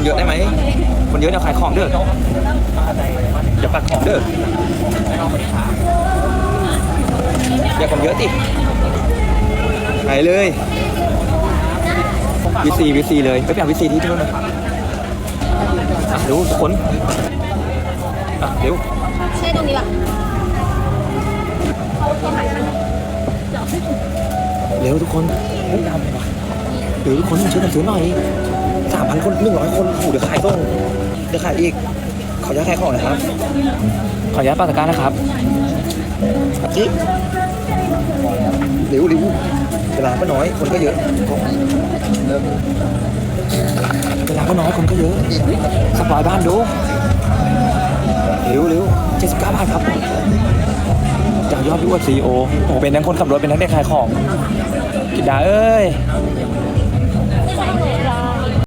คนเยอะได้ไหม คนเยอะเดี๋ยวขายของเด้ออย่าปักของเด้ออย่าคนเยอะติไปเลยวีซีวีซีเลยไปเปลี่ยนวีซีที่ที่นู่นหน่อยอะเร็วทุกคนอะเร็วใช่ตรงนี้ป่ะเร็วทุกคนเฮ้ยดำว่ะเดี๋ยวทุกคนช่วยกันซื้อหน่อย สามพันคนหนึ่งร้อยคนโอ้โหเดี๋ยวขายส่งเดี๋ยวขายอีก ขออนุญาตขายของนะครับ ขออนุญาตปาตะกร้านะครับจิ๊บเร็วเร็วเวลาก็น้อยคนก็เยอะเวลาก็น้อยคนก็เยอะสปอยบ้านดูเร็วเร็วเจ็ดสิบเก้าบาทครับจากยอดวิวซีโอโอ้โหเป็นทั้งคนขับรถเป็นทั้งเด็กขายของกิดดาเอ้ย